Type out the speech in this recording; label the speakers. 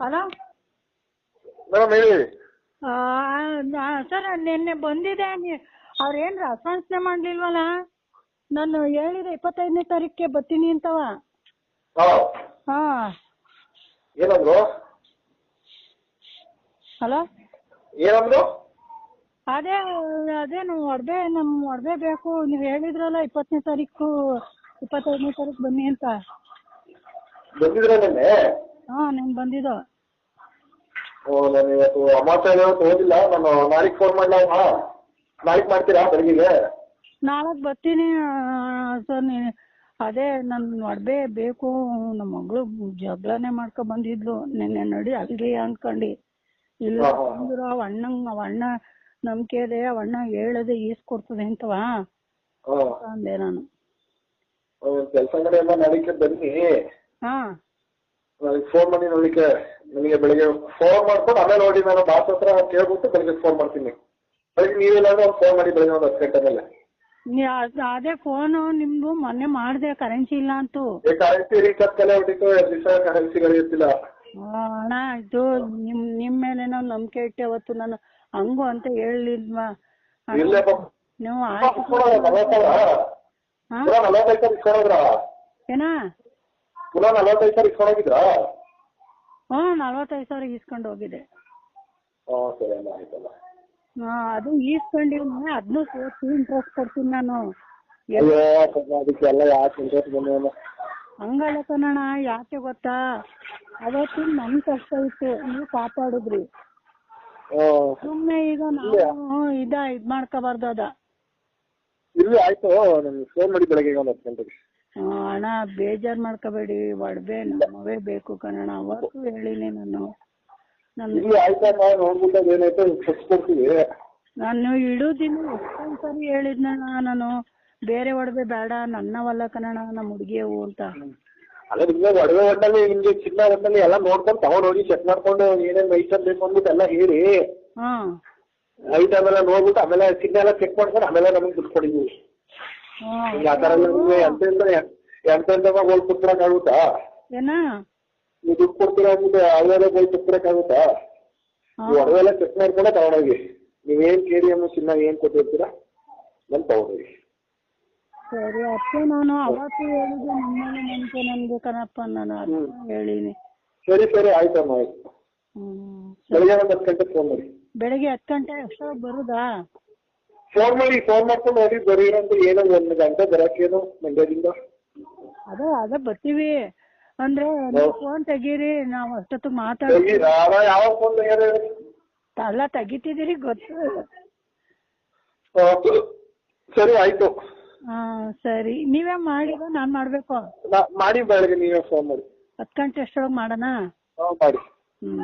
Speaker 1: Hello
Speaker 2: madam ಹೇಳಿ.
Speaker 1: Sir ನಿನ್ನೆ ಬಂದಿದೆ ಅವ್ರೇನ್ ರೆಸ್ಪಾನ್ಸ್ನೇ ಮಾಡಲಿಲ್ವಲ್ಲ? ನಾನು ಹೇಳಿದೆ ಇಪ್ಪತ್ತೈದನೇ ತಾರೀಕಿಗೆ ಬರ್ತೀನಿ ಅಂತವ.
Speaker 2: ಹಾ. ಏನಂದ್ರು?
Speaker 1: ಹಲೋ
Speaker 2: ಏನಂದ್ರು?
Speaker 1: ಅದೇ ನಮ್ ಒಡವೆ ನಮ್ ಒಡವೆ ಬೇಕು. ನೀವು ಹೇಳಿದ್ರಲ್ಲ ಇಪ್ಪತ್ತನೇ ತಾರೀಕು ಇಪ್ಪತ್ತೈದನೇ ತಾರೀಕು ಬನ್ನಿ ಅಂತ.
Speaker 2: ಬಂದಿದ್ರೆ
Speaker 1: ಹಾಂ ನಾನು ಬಂದಿದ
Speaker 2: ಓ ನಾನು ಇವತ್ತು ಅಮಾವಾಸ್ಯೆ ಇವತ್ತು ಹೋಗಿಲ್ಲ ನಾನು ನಾಳೆಗೆ ಫೋನ್ ಮಾಡ್ಲಾ ನಾಳೆಗೆ ಮಾಡ್ತೀರಾ ಬೆಳಗ್ಗೆ?
Speaker 1: ನಾಳೆಗೆ ಬರ್ತೀನಿ ಸರ್ ನೀ ಅದೇ ನನ್ ಒಡವೆ ಬೇಕು. ನಮ್ಮ ಮಗಳು ಜಗಳನೆ ಮಾಡ್ಕೊಂಡ್ ಬಂದಿದ್ಲು. ನಿನ್ನೆ ನೋಡಿ ಅಲ್ರಿ ಅನ್ಕೊಂಡಿ. ಇಲ್ಲ ಅಂದ್ರ ಅವ್ ಅಣ್ಣಂಗ್ ಅವ್ ಅಣ್ಣ ನಂಬಿಕೆ ಇದೆ. ಅವ್ ಅಣ್ಣ ಹೇಳದೆ ಈಸ್ಕೊಡ್ತದೆ ಅಂತವಾ. ಅಂದೆ ನಾನು.
Speaker 2: ಕೆಲಸ ಎಲ್ಲ ನಡೀಕೆ ಬನ್ನಿ.
Speaker 1: ಹಾಂ.
Speaker 2: ನನಗೆ ಫೋನ್ ಮಾಡಿ ನೋಡ್ಲಿಕ್ಕೆ ನನಗೆ ಬೆಳಿಗ್ಗೆ ಫೋನ್ ಮಾಡ್ಕೊಂಡು ಆಮೇಲೆ ನೋಡಿ ನಾನು ಬಾಸ್ ಹತ್ರ ಕೇಳ್ಬಿಟ್ಟು ಬೆಳಿಗ್ಗೆ ಫೋನ್ ಮಾಡ್ತೀನಿ. ಬೆಳಿಗ್ಗೆ ನೀವಿಲ್ಲಾಂದ್ರೆ ಒಂದು ಫೋನ್ ಮಾಡಿ ಬೆಳಿಗ್ಗೆ ಒಂದು ಹತ್ತು ಗಂಟೆ ಮೇಲೆ.
Speaker 1: ನೀ- ಅದ್- ಅದೇ ಫೋನ್ ನಿಮ್ದು ಮೊನ್ನೆ ಮಾಡಿದೆ ಕರೆನ್ಸಿ ಇಲ್ಲ ಅಂತೂ.
Speaker 2: ಈ ಕರೆನ್ಸಿ ರೀಚಾರ್ಜ್ ಕಲೆ ಹೊಟ್ಟಿತ್ತು ಎರಡು ದಿವಸ ಕರೆನ್ಸಿ ಇರ್ತಿಲ್ಲ
Speaker 1: ಆ, ಅಣ್ಣ ಇದು ನಿಮ್ ನಿಮ್ ಮೇಲೆ ನಾವು ನಂಬಿಕೆ ಇಟ್ಟೆ ಅವತ್ತು ನಾನು ಹಂಗು ಅಂತ ಹೇಳಿಲ್ವಾ? ಅಣ್ಣ,
Speaker 2: ಇಲ್ಲೇ
Speaker 1: ನೀವು ಆಯ್ತು. ಹಾ?
Speaker 2: ನಲವತ್ತೈದು ಸಾವಿರ
Speaker 1: ಏನಾ?
Speaker 2: ಪುನಃ ನಲವತ್ತೈದು ಸಾವಿರ ಇಸ್ಕೊಂಡೋಗಿದ್ರಾ
Speaker 1: ಹಾ ನಲ್ವತ್ತೈದು ಸಾವಿರ ಇಸ್ಕೊಂಡು ಹೋಗಿದೆ.
Speaker 2: ಹಾಂ ಸರಿ ಅಲ್ಲ ಆಯ್ತಲ್ಲ
Speaker 1: ಹಾ ಅದು ಈಸ್ಕೊಂಡಿವ್ನ ಅದನ್ನು ಸೇರಿಸಿ ಇಂಟ್ರೆಸ್ಟ್ ಕೊಡ್ತೀನಿ ನಾನು.
Speaker 2: ಅಯ್ಯೋ ಅದಕ್ಕೆಲ್ಲ ಯಾಕೆ ಇಂಟ್ರೆಸ್ಟ್ ಬಂದೇನೋ
Speaker 1: ಹಂಗಲ್ಲ ಕಣಣ್ಣ ಯಾಕೆ ಗೊತ್ತಾ? ಅವತ್ತು ನನ್ ಕಷ್ಟ ಇತ್ತು ನೀವು ಕಾಪಾಡಿದ್ರಿ.
Speaker 2: ಹ್ಮ್.
Speaker 1: ಸುಮ್ಮನೆ ಈಗ ನಾವು ಇದ ಇದ್ ಮಾಡ್ಕೋಬಾರ್ದು ಅದ.
Speaker 2: ಇಲ್ಲಿ ಆಯ್ತು ನಾನು ಫೋನ್ ಮಾಡಿ ಬೆಳಗ್ಗೆ ಒಂದು ಹತ್ತು ಗಂಟೆಗೆ.
Speaker 1: ಅಣ್ಣ ಬೇಜಾರ್ ಮಾಡ್ಕೋಬೇಡಿ ಒಡವೆ ನಮ್ಮವೇ ಬೇಕು ಕಣಣ್ಣ ಅವತ್ತು ಹೇಳಿನಿ ನಾನು. ನನ್ನ
Speaker 2: ಇಲ್ಲಿ ಆಯ್ತಮ್ಮ ನೋಡ್ಬಿಟ್ಟು ಏನಾಯ್ತು ಕೊಡ್ತೀವಿ
Speaker 1: ನಾನು ಇಡುದಿನ ಎಷ್ಟೊಂದ್ ಸರಿ ಹೇಳಿದ್ನಣ್ಣ ನಾನು. ಬೇರೆ ಒಡವೆ ಬೇಡ ನನ್ನವಲ್ಲ ಕಣಣ್ಣ ನಮ್ಮ ಹುಡುಗಿಯವು ಅಂತ.
Speaker 2: ಅಲ್ಲ ನಿಮ್ಗೆ ಒಡವೆ ಒಟ್ಟಲ್ಲಿ ನಿಮ್ಗೆ ಚಿನ್ನ ಒಟ್ಟಲ್ಲಿ ಎಲ್ಲ ನೋಡ್ಕೊಂಡು ತಗೊಂಡ್ ಹೋಗಿ ಚೆಕ್ ಮಾಡ್ಕೊಂಡು ಏನೇನ್ ಐಟಮ್ ಬೇಕು ಅಂದ್ಬಿಟ್ಟು ಎಲ್ಲ ಹೇಳಿ.
Speaker 1: ಹಾ.
Speaker 2: ಐಟಮ್ ಎಲ್ಲ ನೋಡ್ಬಿಟ್ಟು ಆಮೇಲೆ ಚಿನ್ನ ಎಲ್ಲ ಚೆಕ್ ಮಾಡ್ಕೊಂಡು ಆಮೇಲೆ ನಮಗೆ ದುಡ್ಡು. ಈಗ ಆ ಥರ ಎಲ್ಲ ನಿಮ್ಗೆ ಎಂತೆಂತ ಎಂತೆಂತ ಹೋಗಿ ಕುತ್ಕೊಳಕ್ಕಾಗುತ್ತಾ
Speaker 1: ಏನ?
Speaker 2: ನೀವು ದುಡ್ಡು ಕೊಡ್ತೀರಾ ಅಂದ್ಬಿಟ್ಟು
Speaker 1: ಹಾ.
Speaker 2: ನೀವು ಚೆಕ್ ಮಾಡ್ಕೊಂಡೆ ತಗೊಂಡೋಗಿ. ನೀವೇನ್ ಕೆ ಡಿ ಎಂ ಚಿನ್ನ ಏನ್ ಕೊಟ್ಟಿರ್ತೀರಾ? ನನ್ ತಗೊಂಡೋಗಿ.
Speaker 1: ಸರಿ ನಾನು ಅವತ್ತು ನನ್ಗೆ ಕಣಪ್ಪ ನಾನು ಹೇಳಿನಿ.
Speaker 2: ಸರಿ ಸರಿ ಆಯ್ತಮ್ಮ ಆಯ್ತು. ಬೆಳಿಗ್ಗೆ ಒಂದು ಹತ್ತು ಗಂಟೆ ಫೋನ್ ಮಾಡಿ.
Speaker 1: ಬೆಳಿಗ್ಗೆ ಹತ್ತು ಗಂಟೆ ಅಷ್ಟೊಳಗೆ ಬರುದಾ?
Speaker 2: ಫೋನ್ ಫಾರ್ಮ್ ಮಾಡ್ಕೊಂಡು ಹೋಗಿ ಬರೀರ ಏನೋ ಒಂದು ಗಂಟೆ ಬರಕ್ಕೇನು ಮಂಡ್ಯದಿಂದ.
Speaker 1: ಅದ ಅದ ಬರ್ತೀವಿ. ಅಂದ್ರೆ ನೀವು ಫೋನ್ ತೆಗೀರಿ ನಾವು ಅಷ್ಟೊತ್ತು ಮಾತಾಡಿ
Speaker 2: ಯಾವ ಫೋನ್
Speaker 1: ಅಲ್ಲ ತೆಗಿತಿದ್ದೀರಿ ಗೊತ್ತು.
Speaker 2: ಸರಿ ಆಯ್ತು.
Speaker 1: ಹಾ ಸರಿ. ನೀವೇ ಮಾಡಿದ ನಾನ್ ಮಾಡ್ಬೇಕು.
Speaker 2: ಮಾಡಿ ಬೆಳಗ್ಗೆ ನೀವೇ ಫೋನ್ ಮಾಡಿ.
Speaker 1: ಹತ್ತು ಗಂಟೆ ಅಷ್ಟೊಳಗೆ ಮಾಡೋಣ?
Speaker 2: ಮಾಡಿ.
Speaker 1: ಹ್ಮ್